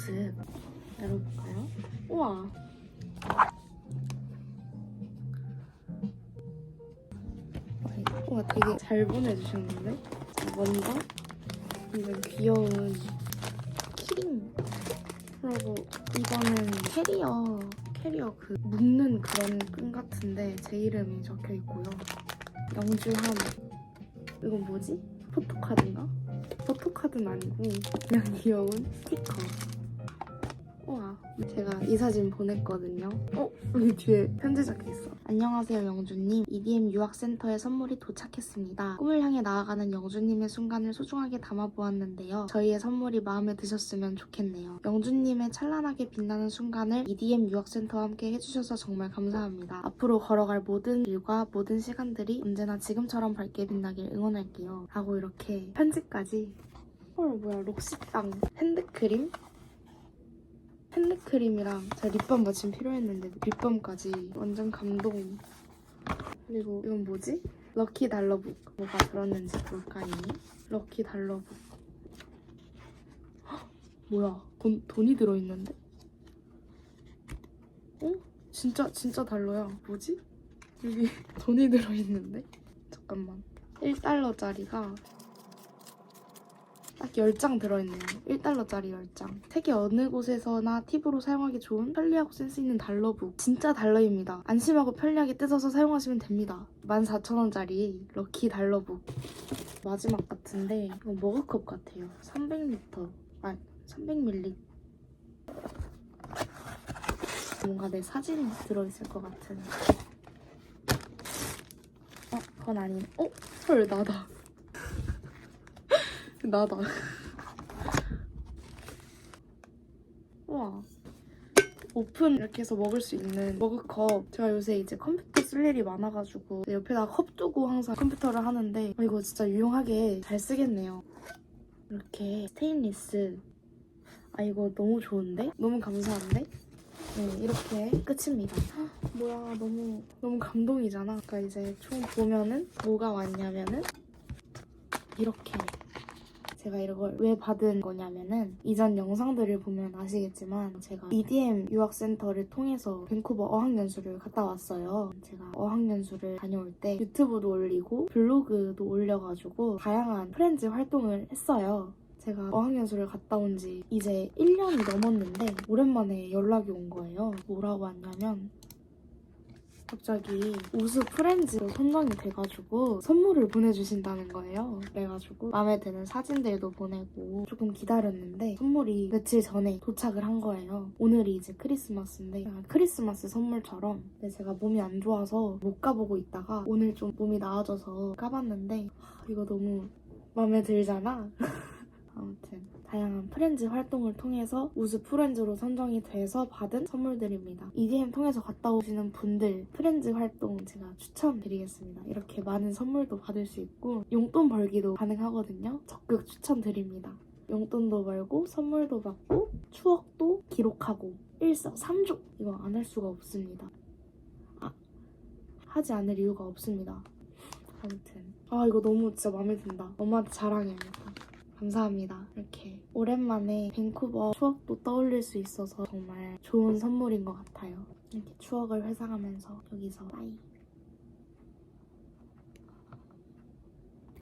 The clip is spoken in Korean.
모습 열어볼까요? 우와 우와 되게 잘 보내주셨는데 먼저 이런 귀여운 키링 그리고 이거는 캐리어 캐리어 그 묶는 그런 끈 같은데 제 이름이 적혀 있고요 영주함 이건 뭐지? 포토카드인가? 포토카드는 아니고 그냥 귀여운 스티커 우와 제가 이 사진 보냈거든요. 어? 여기 뒤에 편지 적혀있어. 안녕하세요 영주님. EDM 유학센터에 선물이 도착했습니다. 꿈을 향해 나아가는 영주님의 순간을 소중하게 담아보았는데요. 저희의 선물이 마음에 드셨으면 좋겠네요. 영주님의 찬란하게 빛나는 순간을 EDM 유학센터와 함께 해주셔서 정말 감사합니다. 앞으로 걸어갈 모든 길과 모든 시간들이 언제나 지금처럼 밝게 빛나길 응원할게요. 라고 이렇게 편지까지. 헐 뭐야 록시땅 핸드크림? 핸드크림이랑 제가 립밤 마침 필요했는데 립밤까지 완전 감동 그리고 이건 뭐지? 럭키 달러북 뭐가 들었는지 볼까요? 럭키 달러북 헉, 뭐야 돈, 돈이 들어있는데? 어? 진짜 진짜 달러야 뭐지? 여기 돈이 들어있는데? 잠깐만 1달러짜리가 딱 10장 들어있네요. 1달러짜리 10장. 세계 어느 곳에서나 팁으로 사용하기 좋은 편리하고 센스 있는 달러북. 진짜 달러입니다. 안심하고 편리하게 뜯어서 사용하시면 됩니다. 14,000원짜리 럭키 달러북. 마지막 같은데 이거 머그컵 같아요. 300리터. 아, 300ml. 뭔가 내 사진이 들어있을 것 같은. 어, 그건 아니네. 어? 헐, 나다. 나다. 우와. 오픈 이렇게 해서 먹을 수 있는 머그컵. 제가 요새 이제 컴퓨터 쓸 일이 많아가지고 옆에다 컵 두고 항상 컴퓨터를 하는데 어, 이거 진짜 유용하게 잘 쓰겠네요. 이렇게 스테인리스. 아 이거 너무 좋은데? 너무 감사한데? 네, 이렇게 끝입니다. 헉, 뭐야, 너무, 너무 감동이잖아. 그러니까 이제 총 보면은 뭐가 왔냐면은 이렇게 제가 이걸 왜 받은 거냐면은 이전 영상들을 보면 아시겠지만 제가 EDM 유학센터를 통해서 밴쿠버 어학연수를 갔다 왔어요. 제가 어학연수를 다녀올 때 유튜브도 올리고 블로그도 올려가지고 다양한 프렌즈 활동을 했어요. 제가 어학연수를 갔다 온 지 이제 1년이 넘었는데 오랜만에 연락이 온 거예요. 뭐라고 왔냐면 갑자기 우수 프렌즈로 선정이 돼가지고 선물을 보내주신다는 거예요. 그래가지고 마음에 드는 사진들도 보내고 조금 기다렸는데 선물이 며칠 전에 도착을 한 거예요. 오늘이 이제 크리스마스인데 크리스마스 선물처럼 근데 제가 몸이 안 좋아서 못 가보고 있다가 오늘 좀 몸이 나아져서 까봤는데 하, 이거 너무 마음에 들잖아. 아무튼 다양한 프렌즈 활동을 통해서 우수 프렌즈로 선정이 돼서 받은 선물들입니다. EDM 통해서 갔다 오시는 분들 프렌즈 활동 제가 추천드리겠습니다. 이렇게 많은 선물도 받을 수 있고 용돈 벌기도 가능하거든요. 적극 추천드립니다. 용돈도 벌고 선물도 받고 추억도 기록하고 일석삼조 이거 안 할 수가 없습니다. 아, 하지 않을 이유가 없습니다. 아무튼 아 이거 너무 진짜 마음에 든다. 엄마한테 자랑해야겠다. 감사합니다. 이렇게 오랜만에 밴쿠버 추억도 떠올릴 수 있어서 정말 좋은 선물인 것 같아요. 이렇게 추억을 회상하면서 여기서 빠이.